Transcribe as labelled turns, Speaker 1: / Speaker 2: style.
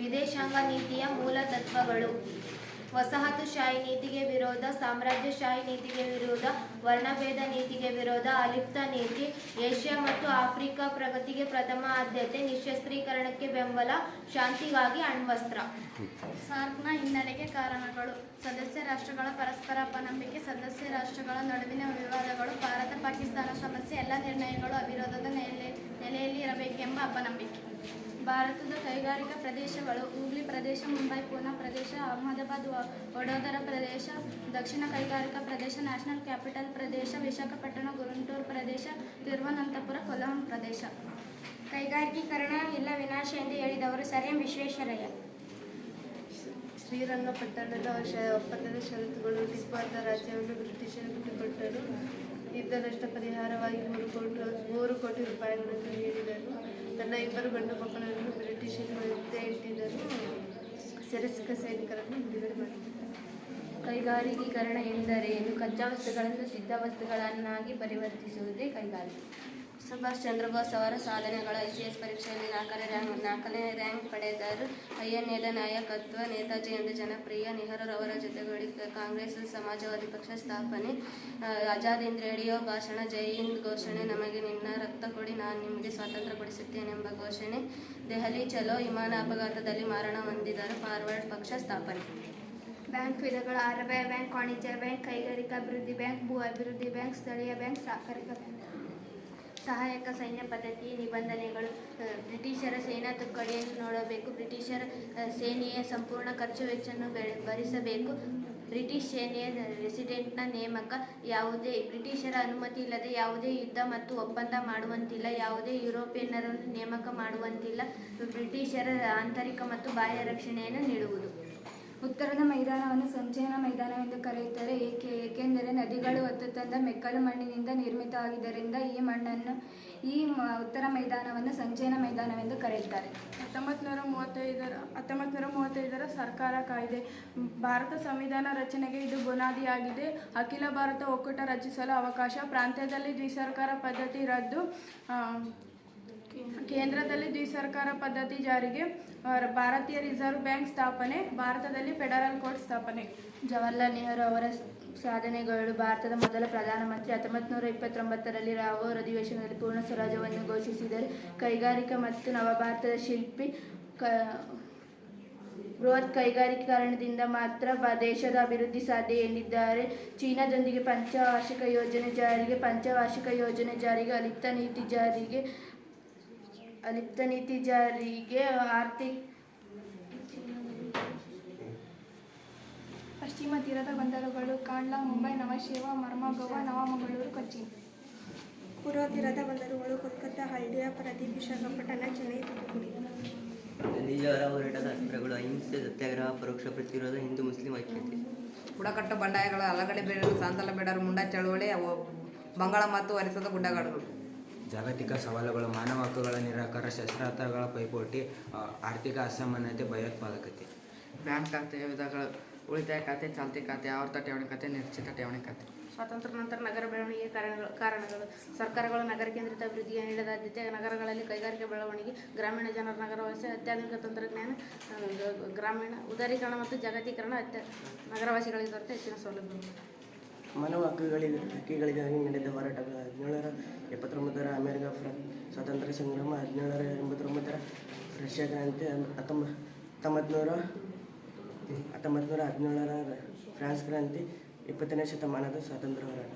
Speaker 1: ವಿದೇಶಾಂಗ ನೀತಿಯ ಮೂಲ ತತ್ವಗಳು. ವಸಾಹತುಶಾಹಿ ನೀತಿಗೆ ವಿರೋಧ, ಸಾಮ್ರಾಜ್ಯಶಾಹಿ ನೀತಿಗೆ ವಿರೋಧ, ವರ್ಣಭೇದ ನೀತಿಗೆ ವಿರೋಧ, ಅಲಿಪ್ತ ನೀತಿ, ಏಷ್ಯಾ ಮತ್ತು ಆಫ್ರಿಕಾ ಪ್ರಗತಿಗೆ ಪ್ರಥಮ ಆದ್ಯತೆ ನಿಶಸ್ತ್ರೀಕರಣಕ್ಕೆ ಬೆಂಬಲ, ಶಾಂತಿಗಾಗಿ ಅಣ್ವಸ್ತ್ರ.
Speaker 2: ಸಾರ್ಕ್ನ ಹಿನ್ನೆಲೆಗೆ ಕಾರಣಗಳು. ಸದಸ್ಯ ರಾಷ್ಟ್ರಗಳ ಪರಸ್ಪರ ಅಪನಂಬಿಕೆ, ಸದಸ್ಯ ರಾಷ್ಟ್ರಗಳ ನಡುವಿನ ವಿವಾದಗಳು, ಭಾರತ ಪಾಕಿಸ್ತಾನ ಸಮಸ್ಯೆ, ಎಲ್ಲ ನಿರ್ಣಯಗಳು ಅವಿರೋಧದ ನೆಲೆ ನೆಲೆಯಲ್ಲಿ ಇರಬೇಕೆಂಬ ಅಪನಂಬಿಕೆ. ಭಾರತದ ಕೈಗಾರಿಕಾ ಪ್ರದೇಶಗಳು ಹೂಗ್ಲಿ ಪ್ರದೇಶ ಮುಂಬೈ ಪೂನಾ ಪ್ರದೇಶ ಅಹಮದಾಬಾದ್ ವ- ವಡೋದರ ಪ್ರದೇಶ ದಕ್ಷಿಣ ಕೈಗಾರಿಕಾ ಪ್ರದೇಶ ನ್ಯಾಷನಲ್ ಕ್ಯಾಪಿಟಲ್ ಪ್ರದೇಶ ವಿಶಾಖಪಟ್ಟಣ ಗುರುಂಟೂರು ಪ್ರದೇಶ ತಿರುವನಂತಪುರ ಕೊಲ್ಲಂ ಪ್ರದೇಶ.
Speaker 3: ಕೈಗಾರಿಕೀಕರಣ ಇಲ್ಲ ವಿನಾಶ ಎಂದು ಹೇಳಿದವರು ಸರ್ ಎಂ ವಿಶ್ವೇಶ್ವರಯ್ಯ.
Speaker 4: ಶ್ರೀರಂಗಪಟ್ಟಣದ ಒಪ್ಪಂದದ ಷರತ್ತುಗಳು ಟಿಪ್ಪುವಾದ ರಾಜ್ಯವನ್ನು ಬ್ರಿಟಿಷರು ಬಿಟ್ಟುಕೊಟ್ಟರು. ಯುದ್ಧ ನಷ್ಟ ಪರಿಹಾರವಾಗಿ ಮೂರು ಕೋಟಿ ಮೂರು ಕೋಟಿ ರೂಪಾಯಿಗಳನ್ನು ನೀಡಿದರು. ತನ್ನ ಇಬ್ಬರು ಗಂಡು ಮಕ್ಕಳನ್ನು ಬ್ರಿಟಿಷರು ಮತ್ತೆ ಇಟ್ಟಿದ್ದರು. ಸೆರೆಸಿಕ ಸೈನಿಕರನ್ನು ಬಿಡುಗಡೆ ಮಾಡಿದ್ದಾರೆ
Speaker 5: ಕೈಗಾರಿಕೀಕರಣ ಎಂದರೇನು ಕಚ್ಚಾ ವಸ್ತುಗಳನ್ನು, ಸಿದ್ಧ ವಸ್ತುಗಳನ್ನಾಗಿ ಪರಿವರ್ತಿಸುವುದೇ ಕೈಗಾರಿಕೆ. ಸುಭಾಷ್ ಚಂದ್ರ ಬೋಸ್ ಅವರ ಸಾಧನೆಗಳ ಐ ಸಿ ಎಸ್ ಪರೀಕ್ಷೆಯಲ್ಲಿ ನಾಲ್ಕನೇ ರ್ಯಾಂಕ್ ನಾಲ್ಕನೇ ರ್ಯಾಂಕ್ ಪಡೆದರು. ಐಎನ್ಎದ ನಾಯಕತ್ವ, ನೇತಾಜಿ ಎಂದು ಜನಪ್ರಿಯ ನೆಹರೂರವರ ಜೊತೆಗೂಡಿ ಕಾಂಗ್ರೆಸ್ ಸಮಾಜವಾದಿ ಪಕ್ಷ ಸ್ಥಾಪನೆ. ಆಜಾದ್ ಹಿಂದ್ ರೇಡಿಯೋ ಭಾಷಣ, ಜೈ ಹಿಂದ್ ಘೋಷಣೆ, ನಮಗೆ ನಿನ್ನ ರಕ್ತ ಕೊಡಿ, ನಾನು ನಿಮಗೆ ಸ್ವಾತಂತ್ರ್ಯ ಕೊಡಿಸುತ್ತೇನೆಂಬ ಘೋಷಣೆ. ದೆಹಲಿ ಚಲೋ, ವಿಮಾನ ಅಪಘಾತದಲ್ಲಿ ಮಾರಣ ಹೊಂದಿದರು. ಫಾರ್ವರ್ಡ್ ಪಕ್ಷ ಸ್ಥಾಪನೆ.
Speaker 3: ಬ್ಯಾಂಕ್ ವಿಧಗಳು, ಆರ್ಬಿಐ ಬ್ಯಾಂಕ್, ವಾಣಿಜ್ಯ ಬ್ಯಾಂಕ್, ಕೈಗಾರಿಕಾ ಅಭಿವೃದ್ಧಿ ಬ್ಯಾಂಕ್, ಭೂ ಅಭಿವೃದ್ಧಿ ಬ್ಯಾಂಕ್, ಸ್ಥಳೀಯ ಬ್ಯಾಂಕ್ ಸಹಕಾರಿಕ ಬ್ಯಾಂಕ್. ಸಹಾಯಕ ಸೈನ್ಯ ಪದ್ಧತಿ ನಿಬಂಧನೆಗಳು ಬ್ರಿಟಿಷರ ಸೇನಾ ತುಕಡಿಯನ್ನು ನೋಡಬೇಕು. ಬ್ರಿಟಿಷರ ಸೇನೆಯ ಸಂಪೂರ್ಣ ಖರ್ಚು ವೆಚ್ಚವನ್ನು ಭರಿಸಬೇಕು. ಬ್ರಿಟಿಷ್ ಸೇನೆಯ ರೆಸಿಡೆಂಟ್ನ ನೇಮಕ ಯಾವುದೇ, ಬ್ರಿಟಿಷರ ಅನುಮತಿ ಇಲ್ಲದೆ ಯಾವುದೇ ಯುದ್ಧ ಮತ್ತು ಒಪ್ಪಂದ ಮಾಡುವಂತಿಲ್ಲ. ಯಾವುದೇ ಯುರೋಪಿಯನ್ನರನ್ನು ನೇಮಕ ಮಾಡುವಂತಿಲ್ಲ. ಬ್ರಿಟಿಷರ ಆಂತರಿಕ ಮತ್ತು ಬಾಹ್ಯ ರಕ್ಷಣೆಯನ್ನು ನೀಡುವುದು.
Speaker 6: ಉತ್ತರದ ಮೈದಾನವನ್ನು ಸಂಚಯನ ಮೈದಾನವೆಂದು ಕರೆಯುತ್ತಾರೆ. ಏಕೆ? ಏಕೆಂದರೆ ನದಿಗಳು ಹೊತ್ತು ತಂದ ಮೆಕ್ಕಲು ಮಣ್ಣಿನಿಂದ ನಿರ್ಮಿತ ಆಗಿದ್ದರಿಂದ ಈ ಮಣ್ಣನ್ನು ಈ ಉತ್ತರ ಮೈದಾನವನ್ನು ಸಂಚಯನ ಮೈದಾನವೆಂದು ಕರೆಯುತ್ತಾರೆ.
Speaker 2: ಹತ್ತೊಂಬತ್ತು ನೂರ ಮೂವತ್ತೈದರ ಹತ್ತೊಂಬತ್ತು ನೂರ ಮೂವತ್ತೈದರ ಸರ್ಕಾರ ಕಾಯ್ದೆ. ಭಾರತ ಸಂವಿಧಾನ ರಚನೆಗೆ ಇದು ಬುನಾದಿಯಾಗಿದೆ. ಅಖಿಲ ಭಾರತ ಒಕ್ಕೂಟ ರಚಿಸಲು ಅವಕಾಶ. ಪ್ರಾಂತ್ಯದಲ್ಲಿ ದ್ವಿಸರ್ಕಾರ ಪದ್ಧತಿ ರದ್ದು. ಕೇಂದ್ರದಲ್ಲಿ ದ್ವಿಸರ್ಕಾರ ಪದ್ಧತಿ ಜಾರಿಗೆ ಭಾರತೀಯ ರಿಸರ್ವ್ ಬ್ಯಾಂಕ್ ಸ್ಥಾಪನೆ, ಭಾರತದಲ್ಲಿ ಫೆಡರಲ್ ಕೋರ್ಟ್ ಸ್ಥಾಪನೆ.
Speaker 5: ಜವಾಹರ್ಲಾಲ್ ನೆಹರು ಅವರ ಸಾಧನೆಗಳು ಭಾರತದ ಮೊದಲ ಪ್ರಧಾನಮಂತ್ರಿ. ಹತ್ತೊಂಬತ್ತು ನೂರ ಇಪ್ಪತ್ತೊಂಬತ್ತರಲ್ಲಿ ರಾವೋರ್ ಅಧಿವೇಶನದಲ್ಲಿ ಪೂರ್ಣ ಸ್ವರಾಜ್ಯವನ್ನು ಘೋಷಿಸಿದರು. ಕೈಗಾರಿಕಾ ಮತ್ತು ನವಭಾರತದ ಶಿಲ್ಪಿ, ಕ, ಬೃಹತ್ ಕೈಗಾರಿಕೀಕರಣದಿಂದ ಮಾತ್ರ ದೇಶದ ಅಭಿವೃದ್ಧಿ ಸಾಧ್ಯ ಎಂದಿದ್ದಾರೆ. ಚೀನಾದೊಂದಿಗೆ ಪಂಚವಾರ್ಷಿಕ ಯೋಜನೆ ಜಾರಿಗೆ, ಪಂಚವಾರ್ಷಿಕ ಯೋಜನೆ ಜಾರಿಗೆ, ಅಲಿಪ್ತ ನೀತಿ ಜಾರಿಗೆ ಅಲಿಪ್ತ ನೀತಿ ಜಾರಿಗೆ ಆರ್ಥಿಕ
Speaker 6: ಪಶ್ಚಿಮ ತೀರದ ಬಂದರುಗಳು ಕಾಂಡ್ಲಾ ಮುಂಬೈ ನವಶೇವಾ ಮರ್ಮಗೋವಾ ನವಮಗಳೂರು ಕೊಚ್ಚಿ.
Speaker 3: ಪೂರ್ವ ತೀರದ ಬಂದರುಗಳು ಕೋಲ್ಕತ್ತಾ ಹಳ್ಳಿಯ ಪ್ರದೀಪ್ ವಿಶಾಖಪಟ್ಟಣ ಚೆನ್ನೈ ತೂತುಕುಡಿ
Speaker 7: ಗಾಂಧೀಜಿಯವರ ಹೋರಾಟದ ಅಸ್ತ್ರಗಳು ಅಹಿಂಸೆ ಸತ್ಯಾಗ್ರಹ ಪರೋಕ್ಷ ಪ್ರತಿರೋಧ ಹಿಂದೂ ಮುಸ್ಲಿಂ ಐಕ್ಯತೆ.
Speaker 8: ಬುಡಕಟ್ಟು ಬಂಡಾಯಗಳ ಅಲಗಡೆ ಬೇಡರು ಸಾಂತಲ ಬೇಡರು ಮುಂಡಾ ಚಳುವಳಿ ಅವು ಬಂಗಾಳ ಮತ್ತು ಅರಿಸದ ಗುಡ್ಡಗಾಡುಗಳು.
Speaker 9: ಜಾಗತಿಕ ಸವಾಲುಗಳು ಮಾನವ ಹಕ್ಕುಗಳ ನಿರಾಕಾರ ಶಸ್ತ್ರಾಸ್ತ್ರಗಳ ಪೈಪೋಟಿ ಆರ್ಥಿಕ ಅಸಮಾನತೆ ಭಯೋತ್ಪಾದಕತೆ.
Speaker 8: ಬ್ಯಾಂಕ್ ಖಾತೆಯ ವಿಧಗಳು ಉಳಿತಾಯ ಖಾತೆ ಚಾಲ್ತಿ ಖಾತೆ ಆವರ್ತ ಠೇವಣಿ ಖಾತೆ ನಿಶ್ಚಿತ ಠೇವಣಿ ಖಾತೆ.
Speaker 4: ಸ್ವಾತಂತ್ರ್ಯ ನಂತರ ನಗರ ಬೆಳವಣಿಗೆ ಕಾರಣಗಳು ಕಾರಣಗಳು. ಸರ್ಕಾರಗಳು ನಗರ ಕೇಂದ್ರಿತ ಅಭಿವೃದ್ಧಿಗೆ ನೀಡಿದ ಆದ್ಯತೆ ನಗರಗಳಲ್ಲಿ ಕೈಗಾರಿಕೆ ಬೆಳವಣಿಗೆ ಗ್ರಾಮೀಣ ಜನರ ನಗರವಾಸಿ ಅತ್ಯಾಧುನಿಕ ತಂತ್ರಜ್ಞಾನ ಗ್ರಾಮೀಣ ಉದಾರೀಕರಣ ಮತ್ತು ಜಾಗತೀಕರಣ ಅತ್ಯ ನಗರವಾಸಿಗಳಿಗೆ ದೊರೆತ ಹೆಚ್ಚಿನ ಸೌಲಭ್ಯಗಳು.
Speaker 7: ಮಾನವ ಹಕ್ಕುಗಳಿಗೆ ಹಕ್ಕಿಗಳಿಗಾಗಿ ನಡೆದ ಹೋರಾಟಗಳು ಸ್ವಾತಂತ್ರ್ಯ ಸಂಗ್ರಾಮ ಹದಿನೇಳರ ಎಂಬತ್ತೊಂಬತ್ತರ ರಷ್ಯಾ ಕ್ರಾಂತಿ ಹತ್ತೊಂಬ ಹತ್ತೊಂಬತ್ನೂರ ಹತ್ತೊಂಬತ್ತು ನೂರ ಹದಿನೇಳರ ಫ್ರಾನ್ಸ್ ಕ್ರಾಂತಿ ಇಪ್ಪತ್ತನೇ ಶತಮಾನದ ಸ್ವಾತಂತ್ರ್ಯ ಹೋರಾಟ